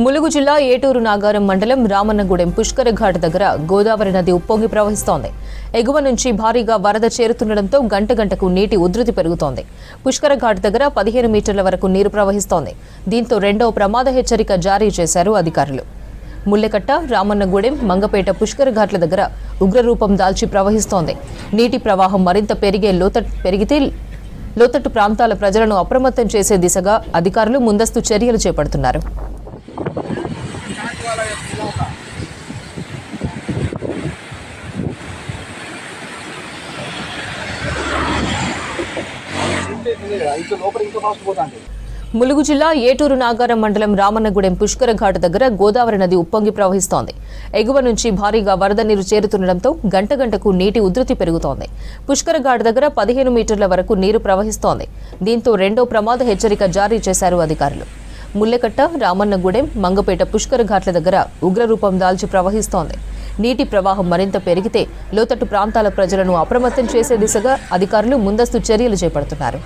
ములుగు జిల్లా ఏటూరు నాగారం మండలం రామన్నగూడెం పుష్కరఘాట్ దగ్గర గోదావరి నది ఉప్పొంగి ప్రవహిస్తోంది. ఎగువ నుంచి భారీగా వరద చేరుతుండటంతో గంట గంటకు నీటి ఉధృతి పెరుగుతోంది. పుష్కర ఘాట్ దగ్గర పదిహేను మీటర్ల వరకు నీరు ప్రవహిస్తోంది. దీంతో రెండో ప్రమాద హెచ్చరిక జారీ చేశారు అధికారులు. ముల్లెకట్ట రామన్నగూడెం మంగపేట పుష్కర ఘాట్ల దగ్గర ఉగ్రరూపం దాల్చి ప్రవహిస్తోంది. నీటి ప్రవాహం మరింత పెరిగే లోత పెరిగితే లోతట్టు ప్రాంతాల ప్రజలను అప్రమత్తం చేసే దిశగా అధికారులు ముందస్తు చర్యలు చేపడుతున్నారు. ఇంకా లోపల ఇంకా ఫాస్ట్ పోతాండి ములుగు జిల్లా ఏటూరు నాగారం మండలం రామన్నగూడెం పుష్కర ఘాట్ దగ్గర గోదావరి నది ఉప్పొంగి ప్రవహిస్తోంది. ఎగువ నుంచి భారీగా వరద నీరు చేరుతుండటంతో గంట గంటకు నీటి ఉధృతి పెరుగుతోంది. పుష్కర ఘాట్ దగ్గర పదిహేను మీటర్ల వరకు నీరు ప్రవహిస్తోంది. దీంతో రెండో ప్రమాద హెచ్చరిక జారీ చేశారు అధికారులు. ముల్లెకట్ట రామన్నగూడెం మంగపేట పుష్కర ఘాట్ల దగ్గర ఉగ్రరూపం దాల్చి ప్రవహిస్తోంది. నీటి ప్రవాహం మరింత పెరిగితే లోతట్టు ప్రాంతాల ప్రజలను అప్రమత్తం చేసే దిశగా అధికారులు ముందస్తు చర్యలు చేపడుతున్నారు.